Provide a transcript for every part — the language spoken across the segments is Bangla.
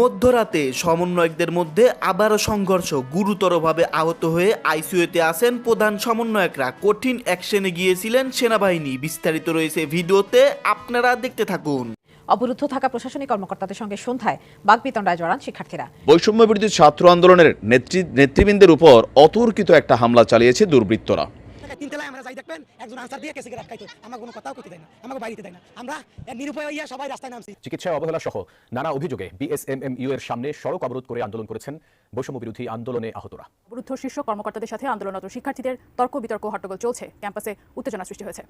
মধ্যরাতে সমন্বয়কদের মধ্যে আবারও সংঘর্ষ গুরুতরভাবে আহত হয়ে আইসিইউতে আসেন প্রধান সমন্বয়করা। কঠিন অ্যাকশনে গিয়েছিলেন সেনাবাহিনী। বিস্তারিত রয়েছে ভিডিওতে আপনারা দেখতে থাকুন। অবরুদ্ধ থাকা প্রশাসনিক কর্মকর্তাদের সঙ্গে সন্ধ্যায় বাগবিতণ্ডায় জড়ান শিক্ষার্থীরা। বৈষম্য বিরোধী ছাত্র আন্দোলনের নেতৃ নেতৃবৃন্দের উপর অতর্কিত একটা হামলা চালিয়েছে দুর্বৃত্তরা। তিনতলায় আমরা যাই দেখবেন একজন আনসার দিয়ে কেসে আটকাইতো আমাকে কোনো কথাও করতে দেয় না আমাকে বাইরে দেয় না। আমরা এক নিরুপায় হইয়া সবাই রাস্তায় নামছি। চিকিৎসায় অবহেলা সহ নানা অভিযোগে বিএসএমএমইউ এর সামনে সড়ক অবরোধ করে আন্দোলন করেছেন বৈষম্য বিরোধী আন্দোলনে আহতরা। অবরুদ্ধ শীর্ষ কর্মকর্তাদের সাথে আন্দোলনরত শিক্ষার্থীদের তর্ক বিতর্ক হট্টগোল চলছে। ক্যাম্পাসে উত্তেজনা সৃষ্টি হয়েছে।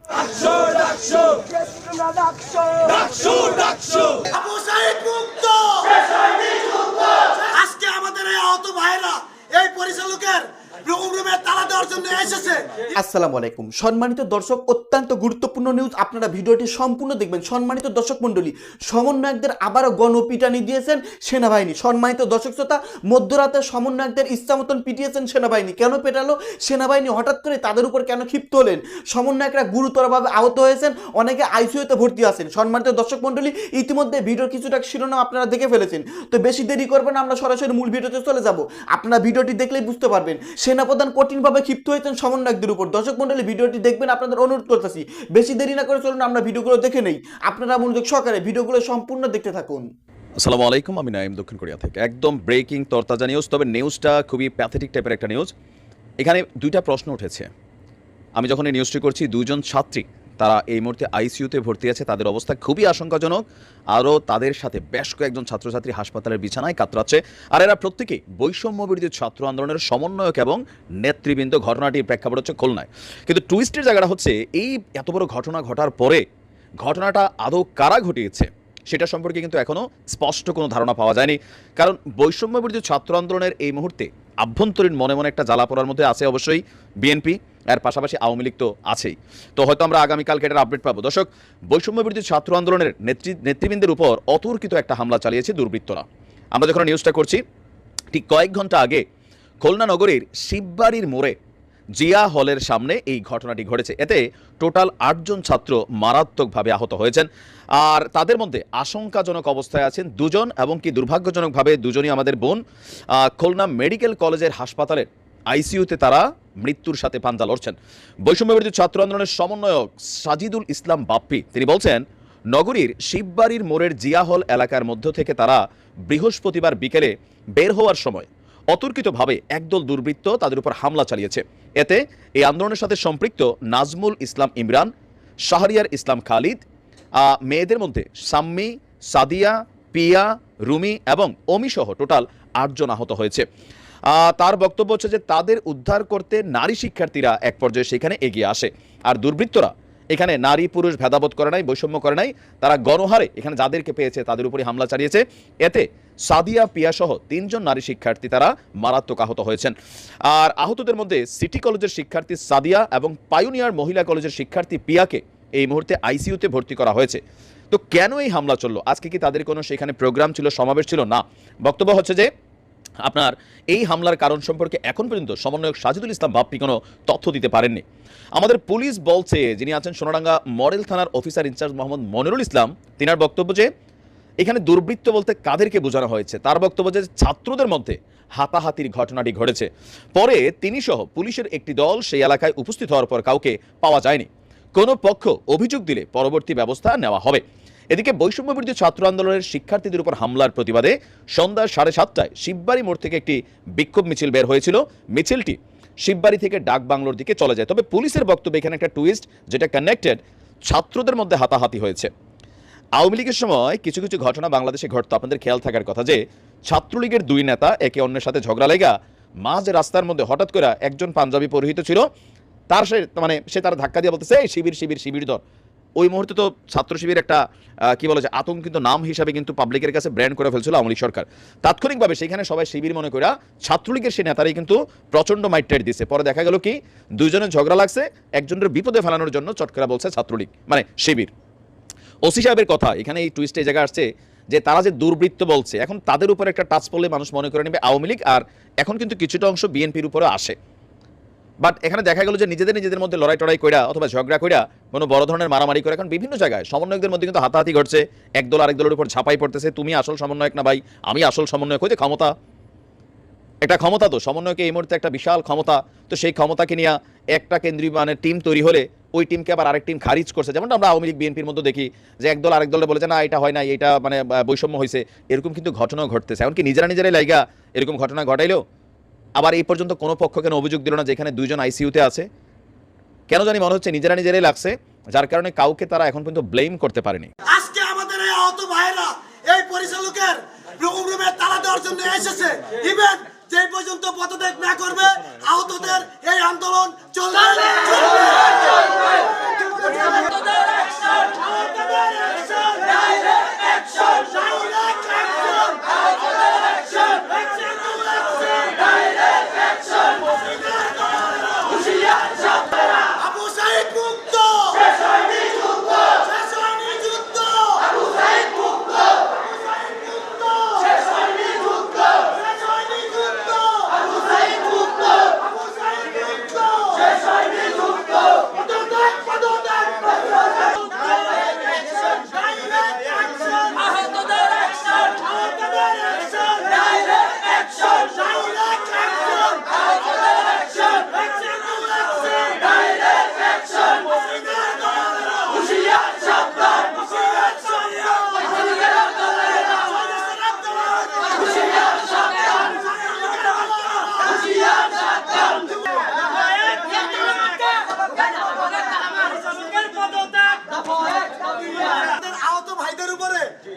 আজকে আমাদের এই আহত ভাইরা এই দেওয়ার আলাইকুম। সম্মানিত দর্শক, অত্যন্ত গুরুত্বপূর্ণ নিউজ আপনারা ভিডিওটি সম্পূর্ণ দেখবেন। সম্মানিত দর্শক মণ্ডলী, সমন্বয়কদের আবারও গণপিটানি দিয়েছেন সেনাবাহিনী। সম্মানিত দর্শক শ্রোতা, মধ্যরাতে সমন্বয়কদের ইচ্ছা মতন পিটিয়েছেন সেনাবাহিনী। কেন পেটালো? সেনাবাহিনী হঠাৎ করে তাদের উপর কেন ক্ষিপ্ত হলেন? সমন্বয়করা গুরুতরভাবে আহত হয়েছেন, অনেকে আইসিইউতে ভর্তি আছেন। সম্মানিত দর্শক মণ্ডলী, ইতিমধ্যে ভিডিওর কিছুটা শিরোনাম আপনারা দেখে ফেলেছেন। তো বেশি দেরি করবেন আমরা সরাসরি মূল ভিডিওতে চলে যাব। আপনারা ভিডিওটি দেখলেই বুঝতে পারবেন, সেনাপ্রধান কঠিনভাবে ক্ষিপ্ত হয়েছেন সমন্বয়কদের উপর। দর্শক মন্ডলী ভিডিওটি দেখবেন, আপনাদের অনুরোধ করতেছি, বেশি দেরি না করে চলুন, আমরা ভিডিওগুলো দেখে নেই। আপনারা মনোযোগ সহকারে ভিডিওগুলো সম্পূর্ণ দেখতে থাকুন। আসসালামু আলাইকুম, আমি নাইম দক্ষিণ কোরিয়া থেকে। একদম ব্রেকিং তরতাজা নিউজ তবে নিউজটা খুবই প্যাথেটিক টাইপের একটা নিউজ এখানে দুইটা প্রশ্ন উঠেছে। আমি যখন এই নিউজটি করছি, দুজন ছাত্রী তারা এই মুহূর্তে আইসিইউতে ভর্তি আছে। তাদের অবস্থা খুবই আশঙ্কাজনক। আরও তাদের সাথে বেশ কয়েকজন ছাত্রছাত্রী হাসপাতালের বিছানায় কাতরাচ্ছে। আর এরা প্রত্যেকেই বৈষম্য বিরোধী ছাত্র আন্দোলনের সমন্বয়ক এবং নেতৃবৃন্দ। ঘটনাটির প্রেক্ষাপট হচ্ছে খুলনায়। কিন্তু টুইস্টের জায়গাটা হচ্ছে, এই এত বড় ঘটনা ঘটার পরে ঘটনাটা আদৌ কারা ঘটিয়েছে, সেটা সম্পর্কে কিন্তু এখনও স্পষ্ট কোনো ধারণা পাওয়া যায়নি। কারণ বৈষম্য বিরোধী ছাত্র আন্দোলনের এই মুহূর্তে আভ্যন্তরীণ মনে মনে একটা জ্বালা পড়ার মধ্যে আছে অবশ্যই বিএনপি। এর পাশাপাশি আওয়ামী লীগ তো আছেই। তো হয়তো আমরা আগামীকালকে এটার আপডেট পাবো। দর্শক বৈষম্য বিরোধী ছাত্র আন্দোলনের নেতৃ নেতৃবৃন্দের উপর অতর্কিত একটা হামলা চালিয়েছে দুর্বৃত্তরা। আমরা যখন নিউজটা করছি, ঠিক কয়েক ঘণ্টা আগে খুলনা নগরীর শিববাড়ির মোড়ে জিয়া হলের সামনে এই ঘটনাটি ঘটেছে। এতে টোটাল আটজন ছাত্র মারাত্মকভাবে আহত হয়েছেন। আর তাদের মধ্যে আশঙ্কাজনক অবস্থায় আছেন দুজন এবং কি দুর্ভাগ্যজনকভাবে দুজনই আমাদের বোন। খুলনা মেডিকেল কলেজের হাসপাতালের আইসিইউতে তারা মৃত্যুর সাথে পাঞ্জা লড়ছেন। বৈষম্য বিরোধী ছাত্র আন্দোলনের সমন্বয়ক সাজিদুল ইসলাম বাপ্পি, তিনি বলছেন, নগরীর শিববাড়ির মোড়ের জিয়া হল এলাকার মধ্য থেকে তারা বৃহস্পতিবার বিকেলে বের হওয়ার সময় অতর্কিতভাবে একদল দুর্বৃত্ত তাদের উপর হামলা চালিয়েছে। এতে এই আন্দোলনের সাথে সম্পৃক্ত নাজমুল ইসলাম ইমরান, শাহরিয়ার ইসলাম খালিদ মেয়েদের মধ্যে সাম্মি, সাদিয়া, পিয়া, রুমি এবং অমিসহ টোটাল আটজন আহত হয়েছে। তার বক্তব্য হচ্ছে যে তাদের উদ্ধার করতে নারী শিক্ষার্থীরা এক পর্যায়ে সেখানে এগিয়ে আসে। আর দুর্বৃত্তরা এখানে নারী, পুরুষ ভেদাবোধ করে নাই, বৈষম্য করে নাই। তারা গণহারে এখানে যাদেরকে পেয়েছে তাদের উপরে হামলা চালিয়েছে। এতে সাদিয়া পিয়া সহ তিনজন নারী শিক্ষার্থী তারা মারাত্মক আহত হয়েছেন। আর আহতদের মধ্যে সিটি কলেজের শিক্ষার্থী সাদিয়া এবং পায়োনিয়ার মহিলা কলেজের শিক্ষার্থী পিয়াকে এই মুহূর্তে আইসিইউতে ভর্তি করা হয়েছে। তো কেন এই হামলা চলল? আজকে কি তাদের কোনো সেখানে প্রোগ্রাম ছিল, সমাবেশ ছিল? না। বক্তব্য হচ্ছে যে আপনার এই হামলার কারণ সম্পর্কে এখন পর্যন্ত সমন্বয়ক সাজিদুল ইসলাম বাপ্পি কোনো তথ্য দিতে পারেননি। আমাদের পুলিশ বলছে, যিনি আছেন সোনাডাঙ্গা মডেল থানার officer in charge Mohammad Monirul Islam, তিনার বক্তব্য যে, এখানে দুর্বৃত্ত বলতে কাদেরকে বোঝানো হয়েছে? তার বক্তব্য যে, ছাত্রদের মধ্যে হাতাহাতির ঘটনাটি ঘটেছে। পরে তিনি সহ পুলিশের একটি দল সেই এলাকায় উপস্থিত হওয়ার পর কাউকে পাওয়া যায়নি। কোনো পক্ষ অভিযোগ দিলে পরবর্তী ব্যবস্থা নেওয়া হবে। এদিকে বৈষম্য বিরোধী ছাত্র আন্দোলনের শিক্ষার্থীদের উপর হামলার প্রতিবাদে সন্ধ্যা সাড়ে সাতটায় শিববাড়ি মোড় থেকে একটি বিক্ষোভ মিছিল বের হয়েছিল। মিছিলটি শিববাড়ি থেকে ডাক বাংলোর দিকে চলে যায়। তবে পুলিশের বক্তব্য এখানে একটা টুইস্ট যেটা কানেক্টেড ছাত্রদের মধ্যে হাতাহাতি হয়েছে। আওয়ামী লীগের সময় কিছু কিছু ঘটনা বাংলাদেশে ঘটতো। আপনাদের খেয়াল থাকার কথা যে ছাত্রলীগের দুই নেতা একে অন্যের সাথে ঝগড়া লেগা মাঝ রাস্তার মধ্যে হঠাৎ করে একজন পাঞ্জাবি পরিহিত ছিল। তার সে মানে সে তার ধাক্কা দিয়ে বলতেছে, এই শিবির শিবির শিবির ধর। ওই মুহূর্তে তো ছাত্র শিবির একটা কি বলে যে আতঙ্কিত নাম হিসাবে কিন্তু পাবলিকের কাছে ব্র্যান্ড করে ফেলছিল আওয়ামী লীগ সরকার। তাৎক্ষণিকভাবে সেখানে সবাই শিবির মনে করে ছাত্রলীগের সেই নেতারাই কিন্তু প্রচণ্ড মাইটেড দিছে। পরে দেখা গেল কি, দুইজনের ঝগড়া লাগছে, একজনের বিপদে ফেলানোর জন্য চটকরা বলছে ছাত্রলীগ মানে শিবির। ওসি সাহেবের কথা, এখানে এই টুইস্টে জায়গা আসছে যে তারা যে দুর্বৃত্ত বলছে, এখন তাদের উপর একটা টাচ পড়লে মানুষ মনে করে নেবে আওয়ামী লীগ, আর এখন কিন্তু কিছুটা অংশ বিএনপির উপরে আসে। বাট এখানে দেখা গেল যে নিজেদের নিজেদের মধ্যে লড়াই টড়াই কইরা অথবা ঝগড়া কইরা কোনো বড় ধরনের মারামারি করে। এখন বিভিন্ন জায়গায় সমন্বয়কদের মধ্যে কিন্তু হাতাহাতি ঘটছে। এক দল আরেক দলের উপর ঝাঁপাই পড়তেছে। তুমি আসল সমন্বয়ক না ভাই, আমি আসল সমন্বয়ক হইতে ক্ষমতা। একটা ক্ষমতা তো, সমন্বয়কে এই মুহূর্তে একটা বিশাল ক্ষমতা। তো সেই ক্ষমতাকে নিয়ে একটা কেন্দ্রীয় মানে টিম তৈরি হলে ওই টিমকে আবার আরেক টিম খারিজ করছে। যেমনটা আমরা আওয়ামী লীগ, বিএনপির মধ্যে দেখি যে একদল আরেক দলে বলেছে, না, এটা হয় না এটা মানে বৈষম্য হয়েছে এরকম কিন্তু ঘটনাও ঘটতেছে। এমনকি নিজেরা নিজেরাই লাইগা এরকম ঘটনা ঘটাইলেও আবার এই পর্যন্ত কোনো পক্ষ কেন অভিযোগ দিল না যেখানে দুইজন আইসিইউতে আছে? কেন জানি মনে হচ্ছে নিজেরা নিজেরাই লাগছে যার কারণে কাউকে তারা এখন পর্যন্ত ব্লেম করতে পারেনি। আজকে আমাদের এই আহত ভাইরা এই পরিচালকের রুম রুমে তালা দেওয়ার জন্য এসেছে। ইভেন যে পর্যন্ত পদত্যাগ না করবে আহতদের এই আন্দোলন চলবে। চলবে।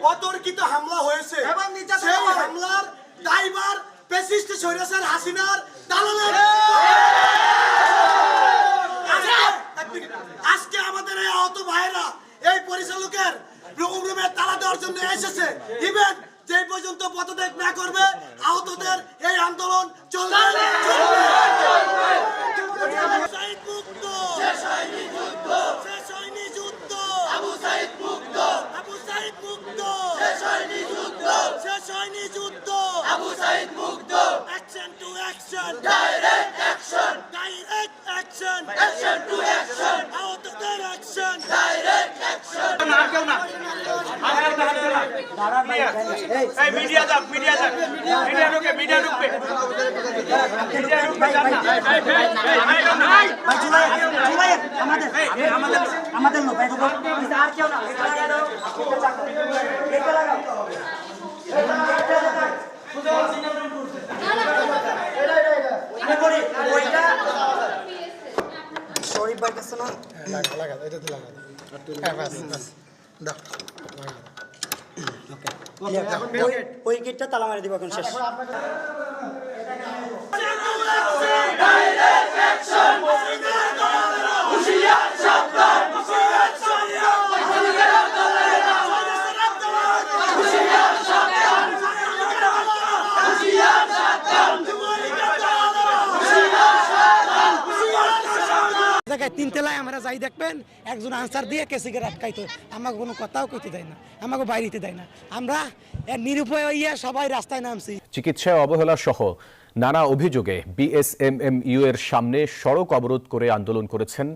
অতর্কিত হামলা হয়েছে। এবং সেই হামলার ড্রাইভার পেসিস্ট সৈরাসার হাসিনার দালালের। আজকে- আজকে আমাদের এই অত ভাইরা এই পরিচালকের রুম রুমে তালা দেওয়ার জন্য এসেছে। ইভেন যে পর্যন্ত পদত্যাগ না করবে ওই গেটটা তালা মারি দিব এখন শেষ তিন তেলায় আমরা যাই দেখবেন, একজন আনসার দিয়ে কেসিকে আটকাইতো আমাকে কোনো কথাও কইতে দেয় না, আমাকে বাইরেতে দেয় না। আমরা নিরুপায় হইয়া সবাই রাস্তায় নামছি। চিকিৎসায় অবহেলা সহ নানা অভিযোগে বিএসএমএমইউ এর সামনে সড়ক অবরোধ করে আন্দোলন করেছেন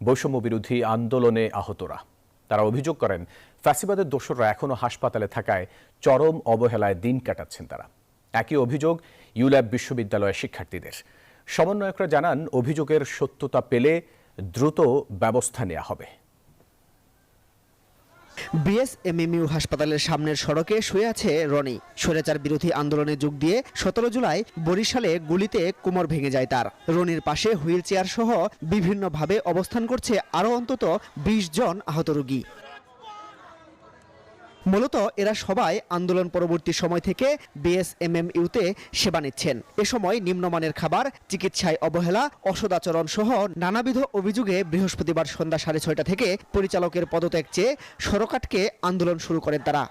বৈষম্য বিরোধী আন্দোলনে আহতরা। তারা অভিযোগ করেন, ফ্যাসিবাদের দোসররা এখনও হাসপাতালে থাকায় চরম অবহেলায় দিন কাটাচ্ছেন তারা। একই অভিযোগ ইউল্যাব বিশ্ববিদ্যালয়ের শিক্ষার্থীদের। সমন্বয়করা জানান, অভিযোগের সত্যতা পেলে দ্রুত ব্যবস্থা নেওয়া হবে। বিএসএমএমইউ হাসপাতালের সামনের সড়কে শুয়ে আছে রনি। স্বৈরাচার বিরোধী আন্দোলনে যোগ দিয়ে সতেরো জুলাই বরিশালে গুলিতে কোমর ভেঙে যায় তার। রনির পাশে হুইল চেয়ার সহ বিভিন্নভাবে অবস্থান করছে আরও অন্তত বিশ জন আহত রোগী। মূলত এরা সবাই আন্দোলন পরবর্তী সময় থেকে বিএসএমএমইউতে সেবা নিচ্ছেন। এ সময় নিম্নমানের খাবার, চিকিৎসায় অবহেলা, অসদাচরণ সহ নানাবিধ অভিযোগে বৃহস্পতিবার সন্ধ্যা সাড়ে ছয়টা থেকে পরিচালকের পদত্যাগ চেয়ে সড়ক আটকে আন্দোলন শুরু করেন তারা।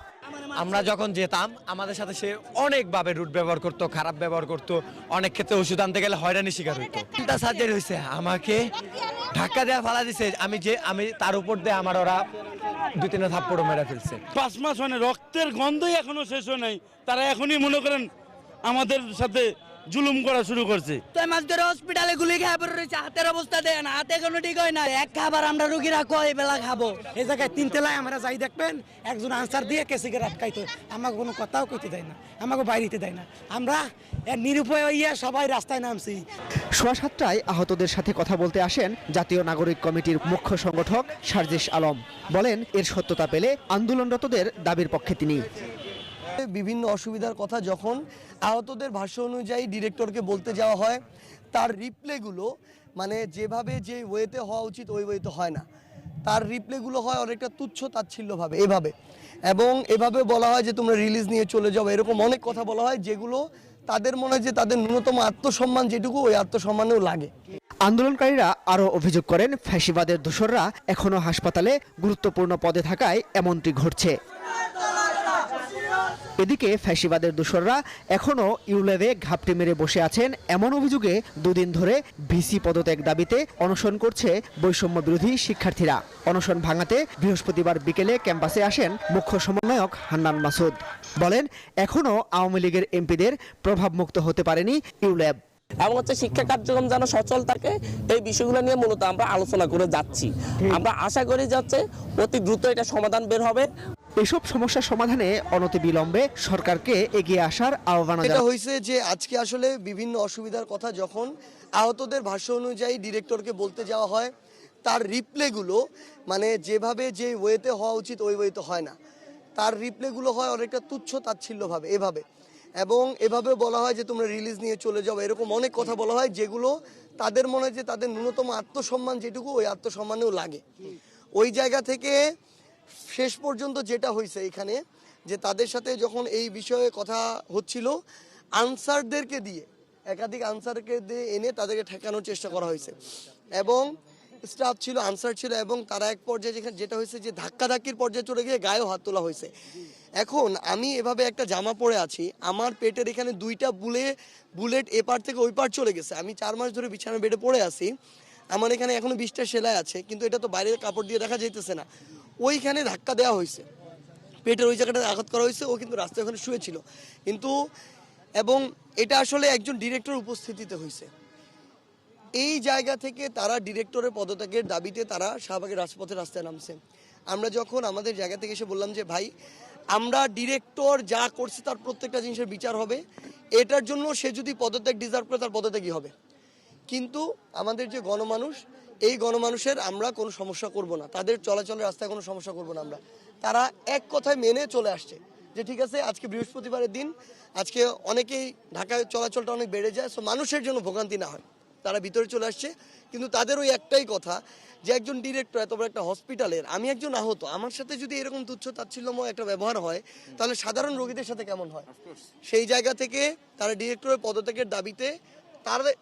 আমরা যখন যেতাম, আমাদের সাথে সে অনেকভাবে রুট ব্যবহার করতো, খারাপ ব্যবহার করতো, অনেক ক্ষেত্রে ওষুধ আনতে গেলে হয়রানি শিকার হইতো। তিনটা সার্জারি হয়েছে আমাকে ধাক্কা দেওয়া ফালা দিছে। আমি যে, আমি তার উপর দিয়ে আমার ওরা দুই তিনটা থাপ্পড় মেরা ফেলছে। পাঁচ মাস মানে রক্তের গন্ধই এখনও শেষ হয় নাই। তারা এখনই মনে করেন আমাদের সাথে জুলুম করা শুরু করছে। তো মাস ধরে হসপিটালে গুলি খায় পড়ে রয়েছে হাতের অবস্থা দেয় না হাতে কোনো ঠিক হয় না। এক খাবার আমরা রুগীরা কয় বেলা খাব। এই জায়গায় তিন তেলায় আমরা যাই দেখবেন একজন আনসার দিয়ে কেসিকে আটকাইতো আমাকে কোনো কথাও কইতে দেয় না আমাকে বাইরেতে দেয় না। আমরা এর নিরুপায় হইয়া সবাই রাস্তায় নামছি। সোয়া সাতটায় আহতদের সাথে কথা বলতে আসেন জাতীয় নাগরিক কমিটির মুখ্য সংগঠক সার্জিস আলম। বলেন এর সত্যতা পেলে আন্দোলনরতদের দাবির পক্ষে তিনি। বিভিন্ন অসুবিধার কথা যখন আহতদের ভাষ্য অনুযায়ী ডিরেক্টরকে বলতে যাওয়া হয়, তার রিপ্লেগুলো মানে যেভাবে যে ওয়েতে হওয়া উচিত ওই ওয়েতে হয় না। তার রিপ্লেগুলো হয় অনেকটা তুচ্ছ তাচ্ছিল্যভাবে, এভাবে। এবং এভাবে বলা হয় যে, তোমরা রিলিজ নিয়ে চলে যাও। এরকম অনেক কথা বলা হয় যেগুলো তাদের মনে হয় যে, তাদের ন্যূনতম আত্মসম্মান যেটুকু, ওই আত্মসম্মানেও লাগে। আন্দোলনকারীরা আরও অভিযোগ করেন, ফ্যাসিবাদের দোসররা এখনও হাসপাতালে গুরুত্বপূর্ণ পদে থাকায় এমনটি ঘটছে। এদিকে ফ্যাসিবাদের দোসররা এখনও ইউলেভে ঘাপটি মেরে বসে আছেন। এমন অভিযোগে দুদিন ধরে ভিসি পদত্যাগ দাবিতে অনশন করছে বৈষম্য বিরোধী শিক্ষার্থীরা। অনশন ভাঙাতে বৃহস্পতিবার বিকেলে ক্যাম্পাসে আসেন মুখ্য সমন্বয়ক হান্নান মাসুদ। বলেন এখনও আওয়ামী লীগের এমপিদের প্রভাবমুক্ত হতে পারেনি ইউল্যাব এবং হচ্ছে শিক্ষা কার্যক্রম যেন সচল থাকে এই বিষয়গুলো নিয়ে মূলত আমরা আলোচনা করে যাচ্ছি। আমরা আশা করি যাচ্ছে অতি দ্রুত এটা সমাধান বের হবে। এসব সমস্যার সমাধানে অনতিবিলম্বে সরকারকে এগিয়ে আসার আহ্বান এটা হয়েছে যে আজকে আসলে বিভিন্ন অসুবিধার কথা যখন আহতদের ভাষ্য অনুযায়ী ডিরেক্টরকে বলতে যাওয়া হয় তার রিপ্লেগুলো মানে যেভাবে যে ওয়েতে হওয়া উচিত ওই ওয়েতে হয় না। তার রিপ্লেগুলো হয় অনেকটা তুচ্ছ তাচ্ছিল্যভাবে এভাবে। এবং এভাবে বলা হয় যে তোমরা রিলিজ নিয়ে চলে যাও এরকম অনেক কথা বলা হয় যেগুলো তাদের মনে হয় যে তাদের ন্যূনতম আত্মসম্মান যেটুকু ওই আত্মসম্মানেও লাগে। ওই জায়গা থেকে শেষ পর্যন্ত যেটা হয়েছে এখানে, যে তাদের সাথে যখন এই বিষয়ে কথা হচ্ছিল, আনসারদেরকে দিয়ে, একাধিক আনসারকে দিয়ে এনে তাদেরকে ঠেকানোর চেষ্টা করা হয়েছে। এবং স্টাফ ছিল, আনসার ছিল, এবং তারা এক পর্যায়ে যেখানে, যেটা হয়েছে যে ধাক্কাধাক্কির পর্যায়ে চলে গিয়ে গায়েও হাত তোলা হয়েছে। এখন আমি এভাবে একটা জামা পরে আছি, আমার পেটের এখানে দুইটা বুলে, বুলেট এপার থেকে ওই পার চলে গেছে। আমি চার মাস ধরে বিছানা বেডে পড়ে আছি, আমার এখানে এখনও বিশটা সেলাই আছে, কিন্তু এটা তো বাইরের কাপড় দিয়ে দেখা যাইতেছে না। ওইখানে ধাক্কা দেওয়া হয়েছে। পেটের ওই জায়গাটাতে আঘাত করা হয়েছে, ও কিন্তু রাস্তায় ওখানে শুয়েছিল কিন্তু এবং এটা আসলে একজন ডিরেক্টর উপস্থিতিতে হয়েছে। এই জায়গা থেকে তারা ডিরেক্টরের পদত্যাগের দাবিতে তারা শাহবাগের রাজপথে রাস্তায় নামছে। আমরা যখন আমাদের জায়গা থেকে এসে বললাম যে, ভাই, আমরা ডিরেক্টর যা করছে তার প্রত্যেকটা জিনিসের বিচার হবে। এটার জন্য সে যদি পদত্যাগ ডিজার্ভ করে, তার পদত্যাগই হবে। কিন্তু আমাদের যে গণমানুষ এই গণমানুষের আমরা কোনো সমস্যা করব না। তাদের চলাচলের রাস্তায় কোনো সমস্যা করব না আমরা। তারা এক কথায় মেনে চলে আসছে যে ঠিক আছে আজকে বৃহস্পতিবারের দিন আজকে অনেকেই ঢাকায় চলাচলটা অনেক বেড়ে যায় সো মানুষের জন্য ভোগান্তি না হয়। তারা ভিতরে চলে আসছে কিন্তু তাদের ওই একটাই কথা যে একজন ডিরেক্টর এত বড় একটা হসপিটালের আমি একজন আহত আমার সাথে যদি এরকম তুচ্ছ তাচ্ছিল্যময় একটা ব্যবহার হয় তাহলে সাধারণ রোগীদের সাথে কেমন হয়? সেই জায়গা থেকে তারা ডিরেক্টরের পদত্যাগের দাবিতে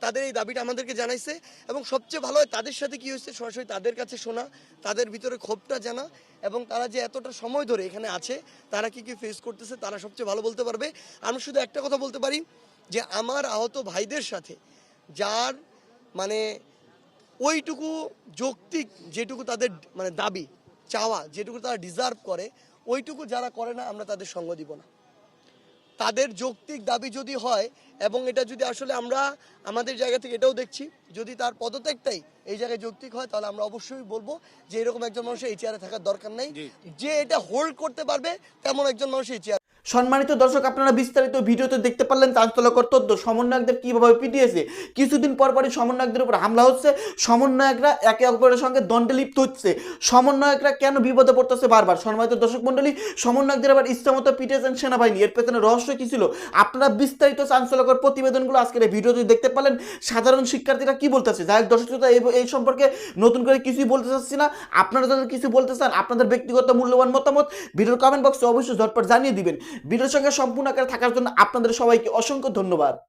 তাদের এই দাবিটা আমাদেরকে জানাইছে এবং সবচেয়ে ভালো হয় তাদের সাথে কি হয়েছে সরাসরি তাদের কাছে শোনা, তাদের ভিতরে ক্ষোভটা জানা এবং তারা যে এতটা সময় ধরে এখানে আছে, তারা কি কি ফেস করতেছে তারা সবচেয়ে ভালো বলতে পারবে। আমি শুধু একটা কথা বলতে পারি যে আমার আহত ভাইদের সাথে যার মানে ওইটুকু যৌক্তিক যেটুকু তাদের মানে দাবি, চাওয়া যেটুকু তারা ডিজার্ভ করে, ওইটুকু যারা করে না আমরা তাদের সঙ্গ দিব না। তাদের যৌক্তিক দাবি যদি হয় এবং এটা যদি আসলে আমরা আমাদের জায়গা থেকে এটাও দেখছি যদি তার পদত্যাগটাই এই জায়গায় যৌক্তিক হয় তাহলে আমরা অবশ্যই বলব যে এরকম একজন মানুষের এই চেয়ারে থাকার দরকার নেই। যে এটা হোল্ড করতে পারবে তেমন একজন মানুষ এই চেয়ার। সম্মানিত দর্শক আপনারা বিস্তারিত ভিডিওতে দেখতে পারলেন চাঞ্চল্যকর তথ্য। সমন্বয়কদের কীভাবে পিটিয়েছে? কিছুদিন পর পরই সমন্বয়কদের উপর হামলা হচ্ছে। সমন্বয়করা একে অপরের সঙ্গে দ্বন্দ্বে লিপ্ত হচ্ছে। সমন্বয়করা কেন বিপদে পড়তেছে বারবার? সম্মানিত দর্শক মন্ডলী সমন্বয়কদের আবার ইচ্ছামতো পিটিয়েছেন সেনাবাহিনী। এর পেছনে রহস্য কি ছিল? আপনারা বিস্তারিত চাঞ্চল্যকর প্রতিবেদনগুলো আজকের এই ভিডিওতে দেখতে পারলেন। সাধারণ শিক্ষার্থীরা কি বলতেছে যাই হোক দর্শক শ্রোতা, এই সম্পর্কে নতুন করে কিছুই বলতে চাচ্ছি না আপনারা যাদের কিছু বলতে চান আপনাদের ব্যক্তিগত মূল্যবান মতামত ভিডিওর কমেন্ট বক্সে অবশ্যই ঝটপট জানিয়ে দিবেন। ভিডিওর সঙ্গে সম্পূর্ণ আকারে থাকার জন্য আপনাদের সবাইকে অসংখ্য ধন্যবাদ।